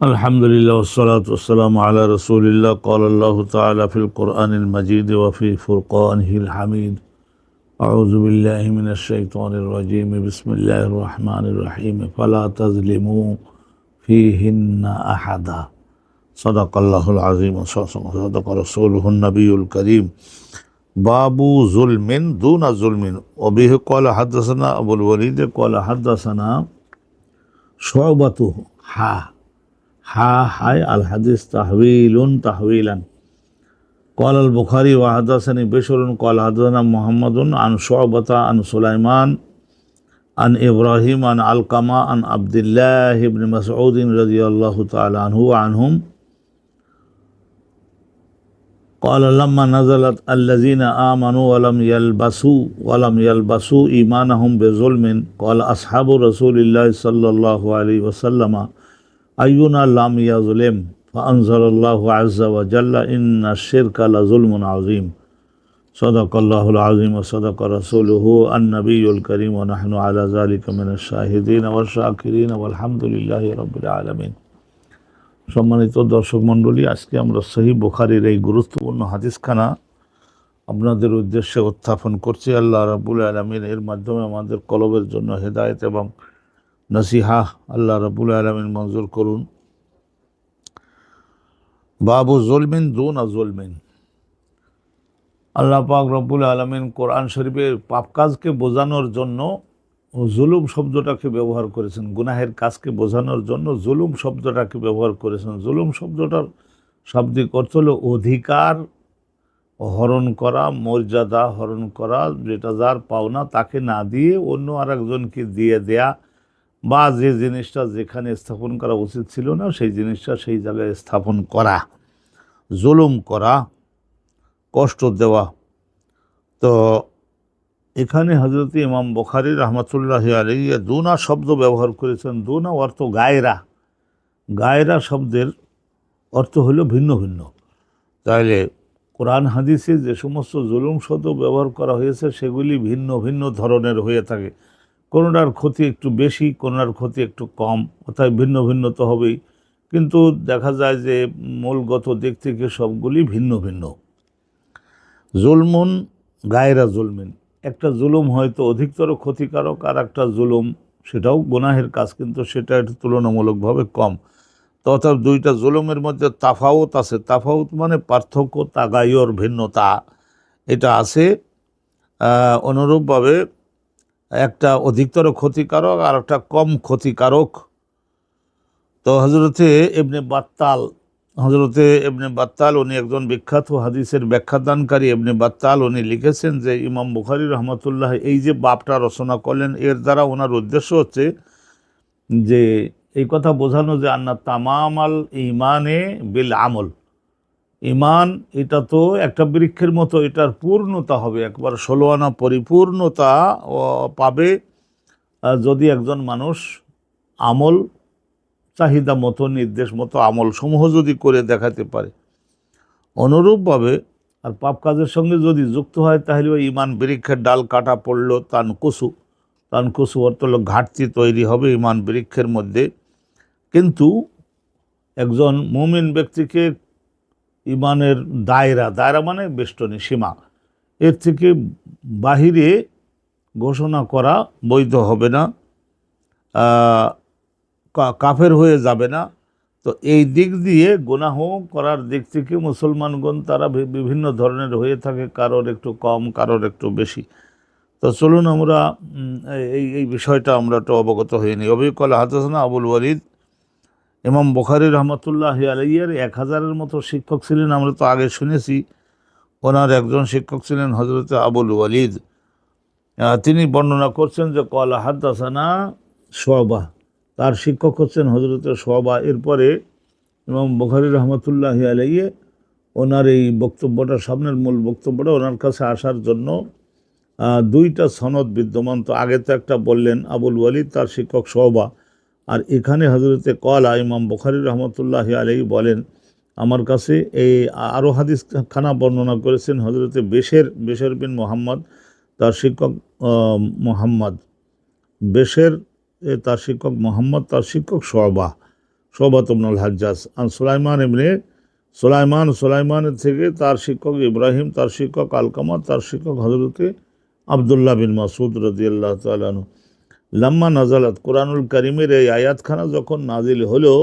আলহামদুলিল্লাহ ওসলাত ওসালাম আলা রসুলিল্লাহ। কল আল্লাহ তালা ফিল কোরআনিল মজিদ ওয়াফি ফুরকান হিল হামিদ। আউজুবিল্লাহমিন শৈতানির রাজিম। বিসমিল্লাহ রহমান রহিম। ফালা তাজলিমু ফি হিন্না আহাদা সদক আল্লাহুল আজিম সদক রসুল হুন্নবীউল করিম। বাবু জুলমিন দুনা জুলমিন। অবিহ কল হাদাসানা আবুল ওলিদে কল হাদাসানা শবাতু হা। হা হাই আল হাদিস তাহবিলুন তাহবিলান قال البخاري وحدثني بشر قال حدثنا محمد عن شعبة عن سليمان عن إبراهيم عن علقمة عن عبد الله بن مسعود رضي الله تعالى عنه وعنهم قال لما نزلت الذين آمنوا ولم يلبسوا ولم يلبسوا إيمانهم بظلم قال أصحاب رسول الله صلى الله عليه وسلم أينا لم يظلم فأنزل الله عز وجل إن الشرك لظلم عظيم صدق الله العظيم وصدق رسوله النبي الكريم ونحن على ذلك من الشاهدين والشاكرين والحمد لله رب العالمين সম্মানিত দর্শক মণ্ডলী আজকে আমরা সহি বুখারির এই গুরুত্বপূর্ণ হাদিসখানা আপনাদের উদ্দেশ্যে উত্থাপন করছি আল্লাহ রাবুল আলমিন এর মাধ্যমে আমাদের কলবের জন্য হেদায়েত এবং নসিহা আল্লাহ রবুল আলমিন মঞ্জুর করুন। বাবু জলমিন দুন জলমিন। আল্লাহ পাক রব্বুল আলমিন কোরআন শরীফের পাপ কাজকে বোঝানোর জন্য জুলুম শব্দটাকে ব্যবহার করেছেন। গুনাহের কাজকে বোঝানোর জন্য জুলুম শব্দটাকে ব্যবহার করেছেন। জুলুম শব্দটার শাব্দিক অর্থ হলো অধিকার হরণ করা, মর্যাদা হরণ করা, যেটা যার পাওনা তাকে না দিয়ে অন্য আরেকজনকে দিয়ে দেয়া বা যে জিনিসটা যেখানে স্থাপন করা উচিত ছিল না, সেই জিনিসটা সেই জায়গায় স্থাপন করা, জুলুম করা, কষ্ট দেওয়া। তো এখানে হজরত ইমাম বখারি রহমতুল্লাহ আলী দুনা শব্দ ব্যবহার করেছেন। দুনা অর্থ গায়রা। গায়রা শব্দের অর্থ হলো ভিন্ন ভিন্ন। তাইলে কোরআন হাদিসে যে সমস্ত জুলুম শব্দ ব্যবহার করা হয়েছে, সেগুলি ভিন্ন ভিন্ন ধরনের হয়ে থাকে। কোনোটার ক্ষতি একটু বেশি কোনোটার ক্ষতি একটু কম, অর্থাৎ ভিন্ন ভিন্ন তো হবেই। কিন্তু দেখা যায় যে মূলগত দিক থেকে সবগুলি ভিন্ন ভিন্ন। জুলমুন গায়রা জুলমিন। একটা জুলুম হয়তো অধিকতর ক্ষতিকারক, আর একটা জুলুম সেটাও গুনাহের কাজ, কিন্তু সেটা একটু তুলনামূলকভাবে কম। অর্থাৎ দুইটা জুলুমের মধ্যে তাফাউত আছে। তাফাউত মানে পার্থক্য, তাগাইয়র ভিন্নতা। এটা আছে অনুরূপভাবে একটা অধিকতর ক্ষতিকারক আর একটা কম ক্ষতিকারক। তো হজরতে এমনি বাত্তাল হজরতে এমনি বাত্তাল উনি একজন বিখ্যাত হাদিসের ব্যাখ্যাদানকারী। এমনি বাত্তাল উনি লিখেছেন যে, ইমাম বুখারি রহমতুল্লাহ এই যে বাপটা রচনা করলেন, এর দ্বারা ওনার উদ্দেশ্য হচ্ছে যে, এই কথা বোঝানো যে, আন্না তামাম আল ইমানে বিল আমল। ইমান, এটা তো একটা বৃক্ষের মতো, এটার পূর্ণতা হবে। একবার ষোলো আনা পরিপূর্ণতা পাবে। যদি একজন মানুষ আমল, চাহিদা মতো, নির্দেশ মতো, আমল সমূহ যদি করে দেখাতে পারে, অনুরূপভাবে আর পাপ কাজের সঙ্গে যদি যুক্ত হয়, তাহলে ওই ইমান বৃক্ষের ডাল কাটা পড়ল তান কুসু তান কুসু অর্থ ঘাটতি তৈরি হবে ইমান বৃক্ষের মধ্যে। কিন্তু একজন মুমিন ব্যক্তিকে ইমানের দায়রা দায়রা মানে বেষ্টনী, সীমা। এর থেকে বাহিরে ঘোষণা করা বৈধ হবে না কাফের হয়ে যাবে না। তো এই দিক দিয়ে গুনাহ করার দিক থেকে মুসলমানগণ তারা বিভিন্ন ধরনের হয়ে থাকে, কারোর একটু কম, কারোর একটু বেশি। তো চলুন আমরা এই এই বিষয়টা আমরা একটু অবগত হয়ে নিই। অবিকল হাতাসনা আবুল ওয়ালিদ ইমাম বখারি রহমতুল্লাহ আলাইয়ের এক হাজারের মতো শিক্ষক ছিলেন, আমরা তো আগে শুনেছি। ওনার একজন শিক্ষক ছিলেন হজরত আবুল ওয়ালিদ। তিনি বর্ণনা করছেন যে, কল হাদাসানা সোয়াবা তার শিক্ষক হচ্ছেন হজরত সোয়াবা এরপরে ইমাম বখারি রহমতুল্লাহ আলাইয়ে ওনার এই বক্তব্যটা সামনের মূল বক্তব্যটা ওনার কাছে আসার জন্য দুইটা সনদ বিদ্যমান। তো আগে তো একটা বললেন আবুল ওয়ালিদ, তার শিক্ষক সোহবা আর এখানে হজরতে কলা ইমাম বখারি রহমতুল্লাহ আলাই বলেন, আমার কাছে এই আরও হাদিস খানা বর্ণনা করেছেন হজরতে বেশের বেশের বিন মোহাম্মদ, তার শিক্ষক মোহাম্মদ। বেশের তার শিক্ষক মোহাম্মদ, তার শিক্ষক শোবা শোবাত ইবনুল হাজ্জাজ। আন সুলাইমান ইবনে, সুলাইমান সুলাইমানের থেকে তার শিক্ষক ইব্রাহিম, তার শিক্ষক আলকামা তার শিক্ষক হজরতে আবদুল্লাহ বিন মাসুদ রদিয়াল্লাহ তালানু লাম্মা নাজালাত কোরআনুল করিমের এই আয়াতখানা যখন নাজিল হলো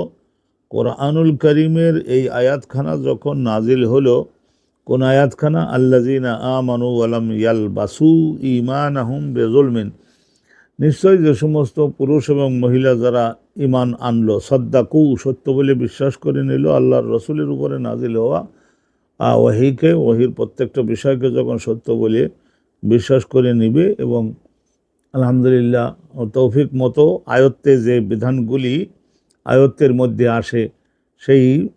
কোরআনুল করিমের এই আয়াতখানা যখন নাজিল হলো, কোন আয়াতখানা? আল্লাজিনা আমানু আলম ইয়াল বাসু ইমান আহম বেজুলমিন নিশ্চয়ই যে সমস্ত পুরুষ এবং মহিলা যারা ইমান আনলো, সদ্দাকু, সত্য বলে বিশ্বাস করে নিল, আল্লাহর রসুলের উপরে নাজিল হওয়া, আ ওহিকে ওহির প্রত্যেকটা বিষয়কে যখন সত্য বলে বিশ্বাস করে নিবে এবং আলহামদুলিল্লাহ তৌফিক মতো আয়ত্তে যে বিধানগুলি আয়ত্তের মধ্যে আসে, সেই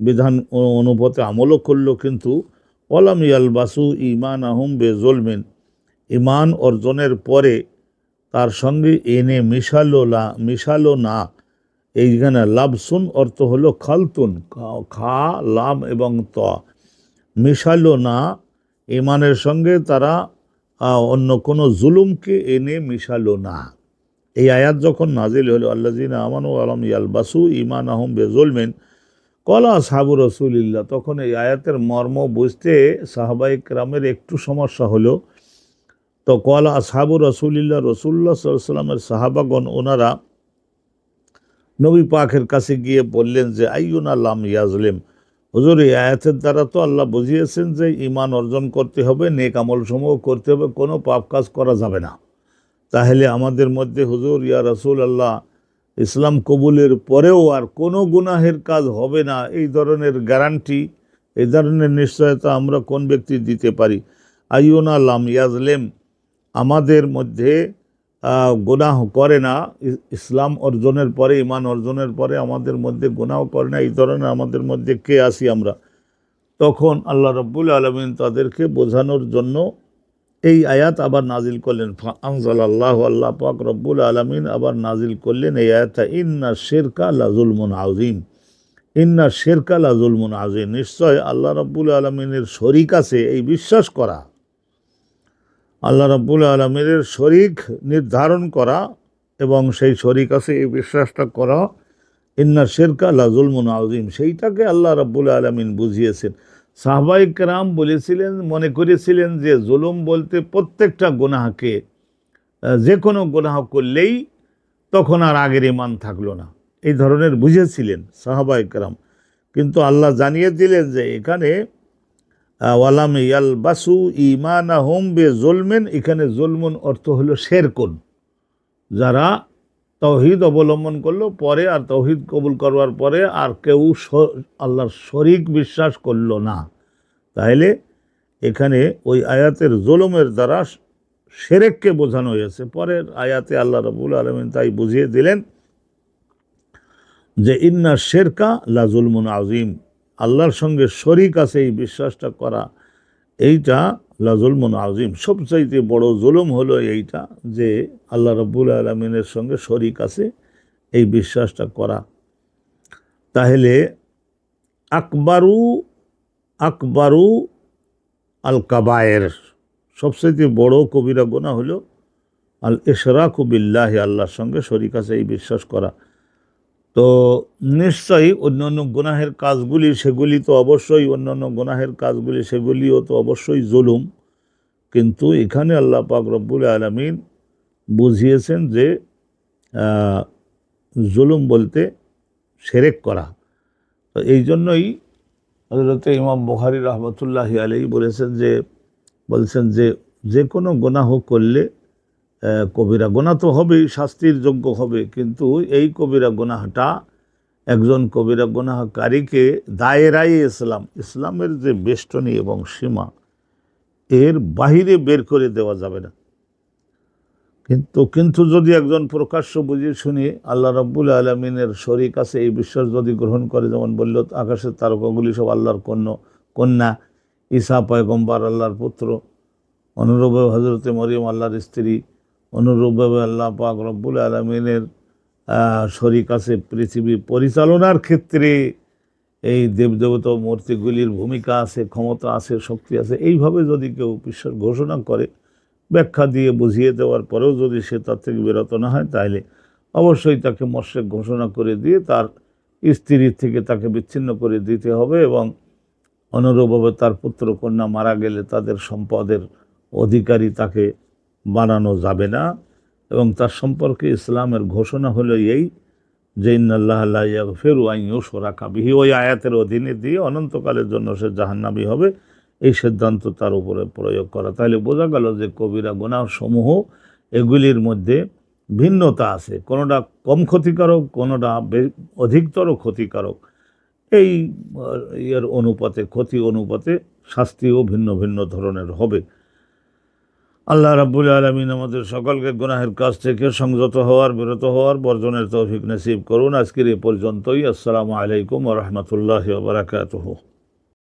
বিধান অনুপাতে আমলও করল কিন্তু ওলাম ইয়াল বাসু ইমান আহম বে জলমিন ইমান অর্জনের পরে তার সঙ্গে এনে মিশালো লা, মিশালো না। এইখানে লাভসুন অর্থ হলো খালতুন, খা- লাম এবং ত। মিশালো না ইমানের সঙ্গে তারা অন্য কোনো জুলুমকে এনে মিশালো না। এই আয়াত যখন নাজিল হলো আল্লাজিনা আমানু আলম ইয়ালবাসু ইমান আহম বেজলমেন কলা সাহাবু রসুলিল্লাহ, তখন এই আয়াতের মর্ম বুঝতে সাহাবাই রামের একটু সমস্যা হলো। তো কলা সাহাবু রসুলিল্লাহ রসুল্লাহ সাল্লামের সাহাবাগণ, ওনারা নবী পাখের কাছে গিয়ে বললেন যে, আইয়ুন আল্লাম ইয়াজলেম হুজুর, এই আয়াতের দ্বারা তো আল্লাহ বুঝিয়েছেন যে ইমান অর্জন করতে হবে, নেক আমল সমূহ করতে হবে, কোনো পাপ কাজ করা যাবে না। তাহলে আমাদের মধ্যে হুজুর, ইয়া রসুল আল্লাহ ইসলাম কবুলের পরেও আর কোনো গুনাহের কাজ হবে না। এই ধরনের গ্যারান্টি, এই ধরনের নিশ্চয়তা আমরা কোন ব্যক্তি দিতে পারি? আইয়ুনা লাম ইয়াজলেম, আমাদের মধ্যে গুনাহ করে না। ইসলাম অর্জনের পরে ইমান অর্জনের পরে আমাদের মধ্যে গুনাহ করে না। এই ধরনের আমাদের মধ্যে কে আসি আমরা? তখন আল্লাহ রব্বুল আলমিন তাদেরকে বোঝানোর জন্য এই আয়াত আবার নাজিল করলেন। আনজাল আল্লাহ আল্লাহ পাক রব্বুল আলমিন আবার নাজিল করলেন এই আয়াতটা, ইন্না শেরকা লাজুলমুন আজিম ইন্না শেরকা লাজুলমুন আজিম নিশ্চয় আল্লাহ রব্বুল আলমিনের শরিক আছে, এই বিশ্বাস করা। আল্লাহ রব্বুল আলমিনের শরিক নির্ধারণ করা এবং সেই শরিক আছে এই বিশ্বাসটা করা। ইন্না শেরকা লাজুলমুন আজিম সেইটাকে আল্লাহ রব্বুল আলমিন বুঝিয়েছেন। সাহবাই কেরাম বলেছিলেন, মনে করেছিলেন যে জুলুম বলতে প্রত্যেকটা গুনাহকে যে কোনো গুনাহ করলেই তখন আর আগের ইমান থাকল না। এই ধরনের বুঝেছিলেন সাহাবাই কেরাম। কিন্তু আল্লাহ জানিয়ে দিলেন যে এখানে ওয়ালাম ইয়াল বাসু ইমান হোম বে জলমেন এখানে জলমন অর্থ হলো শেরকুন। যারা তৌহিদ অবলম্বন করল, পরে আর তৌহিদ কবুল করবার পরে আর কেউ আল্লাহর শরিক বিশ্বাস করল না। তাহলে এখানে ওই আয়াতের জুলুমের দ্বারা সেরেককে বোঝানো হয়েছে। পরের আয়াতে আল্লাহ রবুল আলমিন তাই বুঝিয়ে দিলেন যে, ইন্না শেরকা লা জুলমুন আজিম আল্লাহর সঙ্গে শরিক আছে এই বিশ্বাসটা করা, এইটা লাজুলমুন আজিম সবচাইতে বড় জুলুম হলো এইটা যে আল্লাহ রব্বুল আলমিনের সঙ্গে শরিক আছে, এই বিশ্বাসটা করা। তাহলে আকবারু আকবারু আল কাবায়ের সবচাইতে বড় কবিরা গোনা হলো আল ইশরাকু বিল্লাহি, আল্লাহর সঙ্গে শরিক আছে, এই বিশ্বাস করা। তো নিশ্চয়ই অন্যান্য গুনাহের কাজগুলি সেগুলি তো অবশ্যই, অন্যান্য গুনাহের কাজগুলি সেগুলিও তো অবশ্যই জুলুম। কিন্তু এখানে আল্লাহ পাক রব্বুল আলমিন বুঝিয়েছেন যে জুলুম বলতে সেরেক করা। তো এই জন্যই হজরতে ইমাম বুখারি রহমতুল্লাহি আলাই বলেছেন যে, বলছেন যে যে কোনো গুনাহ করলে কবিরা গোনা তো হবেই, শাস্তির যোগ্য হবে। কিন্তু এই কবিরা গোনাহটা একজন কবিরা গোনাহকারীকে দায়েরাই ইসলাম, ইসলামের যে বেষ্টনী এবং সীমা, এর বাহিরে বের করে দেওয়া যাবে না। কিন্তু কিন্তু যদি একজন প্রকাশ্য বুঝিয়ে শুনি আল্লাহ রব্বুল আলমিনের শরিক আছে, এই বিশ্বাস যদি গ্রহণ করে, যেমন বলল, আকাশের তারকাগুলি সব আল্লাহর কন্য, কন্যা, ঈসা পয়গম্বার আল্লাহর পুত্র, অনুরূপভাবে হজরতে মরিয়ম আল্লাহর স্ত্রী অনুরূপভাবে আল্লাহ পাক রব্বুল আলমিনের শরিক আছে পৃথিবী পরিচালনার ক্ষেত্রে এই দেবদেবতা মূর্তিগুলির ভূমিকা আছে, ক্ষমতা আছে, শক্তি আছে, এইভাবে যদি কেউ বিশ্বাস ঘোষণা করে, ব্যাখ্যা দিয়ে বুঝিয়ে দেওয়ার পরেও যদি সে তার থেকে বিরত না হয়, তাহলে অবশ্যই তাকে মর্শেক ঘোষণা করে দিয়ে তার স্ত্রীর থেকে তাকে বিচ্ছিন্ন করে দিতে হবে এবং অনুরূপভাবে তার পুত্র কন্যা মারা গেলে তাদের সম্পদের অধিকারী তাকে বানানো যাবে না। এবং তার সম্পর্কে ইসলামের ঘোষণা হলো এই যে, ইন্নাল্লাহ ফেরু আইও সোরা কাবিহি ওই আয়াতের অধীনে দিয়ে অনন্তকালের জন্য সে জাহান্নাবি হবে। এই সিদ্ধান্ত তার উপরে প্রয়োগ করা। তাহলে বোঝা গেল যে, কবিরা গুনাহ সমূহ এগুলির মধ্যে ভিন্নতা আছে। কোনোটা কম ক্ষতিকারক, কোনোটা অধিকতর ক্ষতিকারক। এই ইয়ের অনুপাতে, ক্ষতি অনুপাতে শাস্তিও ভিন্ন ভিন্ন ধরনের হবে। আল্লাহ রাব্বুল আলমিন আমাদের সকলকে গুনাহের কাছ থেকে সংযত হওয়ার, বিরত হওয়ার, বর্জনের তৌফিক নসিব করুন। আজকের এ পর্যন্তই। আসসালামু আলাইকুম রহমতুল্লাহ বারাকাতুহু।